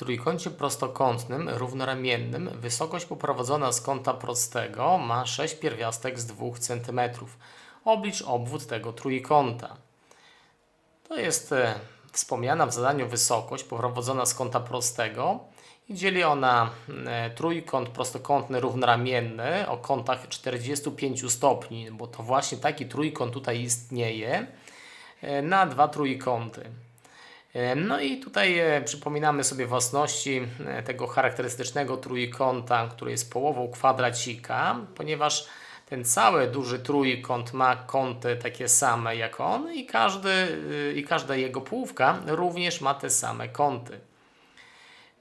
trójkącie prostokątnym równoramiennym wysokość poprowadzona z kąta prostego ma 6 pierwiastek z 2 cm. Oblicz obwód tego trójkąta. To jest e, wspomniana w zadaniu wysokość poprowadzona z kąta prostego i dzieli ona e, trójkąt prostokątny równoramienny o kątach 45 stopni, bo to właśnie taki trójkąt tutaj istnieje e, na dwa trójkąty. E, No i tutaj e, przypominamy sobie własności e, tego charakterystycznego trójkąta, który jest połową kwadracika, ponieważ ten cały duży trójkąt ma kąty takie same jak on i, każdy, y, i każda jego połówka również ma te same kąty.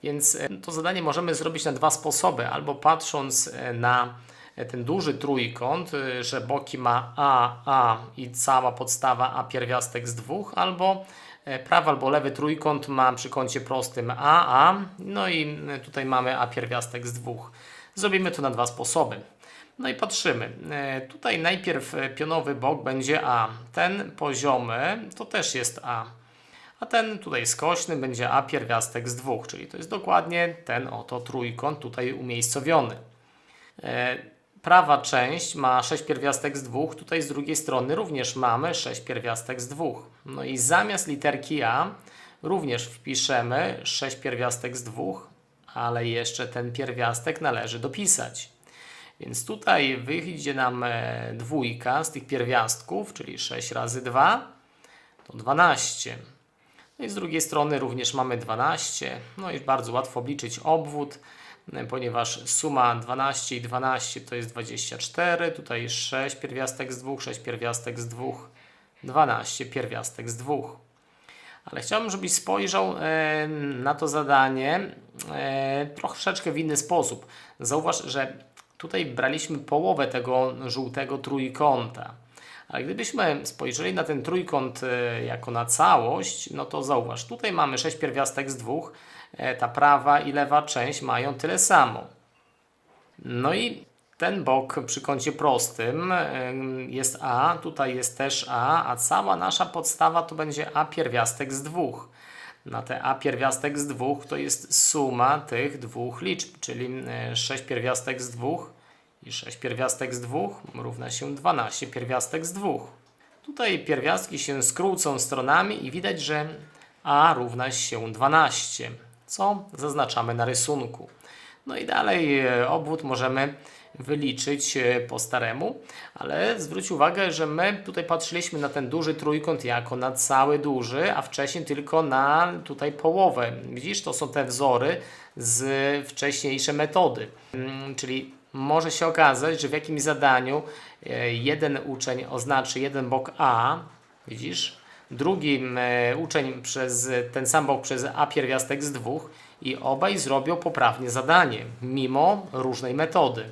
Więc to zadanie możemy zrobić na dwa sposoby. Albo patrząc na ten duży trójkąt, e, że boki ma A, A i cała podstawa A pierwiastek z dwóch, albo e, prawy albo lewy trójkąt ma przy kącie prostym A, A, no i e, tutaj mamy A pierwiastek z dwóch. Zrobimy to na dwa sposoby. No i patrzymy. E, Tutaj najpierw e, pionowy bok będzie A. Ten poziomy to też jest A. A ten tutaj skośny będzie A pierwiastek z dwóch, czyli to jest dokładnie ten oto trójkąt tutaj umiejscowiony. Prawa część ma 6 pierwiastek z dwóch, tutaj z drugiej strony również mamy 6 pierwiastek z dwóch. No i zamiast literki A również wpiszemy 6 pierwiastek z dwóch, ale jeszcze ten pierwiastek należy dopisać. Więc tutaj wyjdzie nam e, dwójka z tych pierwiastków, czyli 6 razy 2 to 12. No i z drugiej strony również mamy 12. No i bardzo łatwo obliczyć obwód, e, ponieważ suma 12 i 12 to jest 24. Tutaj 6 pierwiastek z 2, 6 pierwiastek z 2, 12 pierwiastek z 2. Ale chciałbym, żebyś spojrzał e, na to zadanie e, troszeczkę w inny sposób. Zauważ, że tutaj braliśmy połowę tego żółtego trójkąta. Ale gdybyśmy spojrzeli na ten trójkąt e, jako na całość, no to zauważ, tutaj mamy 6 pierwiastek z dwóch, e, ta prawa i lewa część mają tyle samo. No i ten bok przy kącie prostym em, jest A, tutaj jest też A, a cała nasza podstawa to będzie A pierwiastek z dwóch. Na te A pierwiastek z dwóch to jest suma tych dwóch liczb, czyli e, 6 pierwiastek z dwóch i 6 pierwiastek z dwóch równa się 12 pierwiastek z dwóch. Tutaj pierwiastki się skrócą stronami i widać, że A równa się 12, co zaznaczamy na rysunku. No i dalej e, obwód możemy wyliczyć e, po staremu, ale zwróć uwagę, że my tutaj patrzyliśmy na ten duży trójkąt jako na cały duży, a wcześniej tylko na tutaj połowę. Widzisz, to są te wzory z wcześniejszej metody. Mm, Czyli może się okazać, że w jakimś zadaniu e, jeden uczeń oznaczy jeden bok A, widzisz, drugi e, uczeń przez ten sam bok przez A pierwiastek z dwóch i obaj zrobią poprawnie zadanie, mimo różnej metody.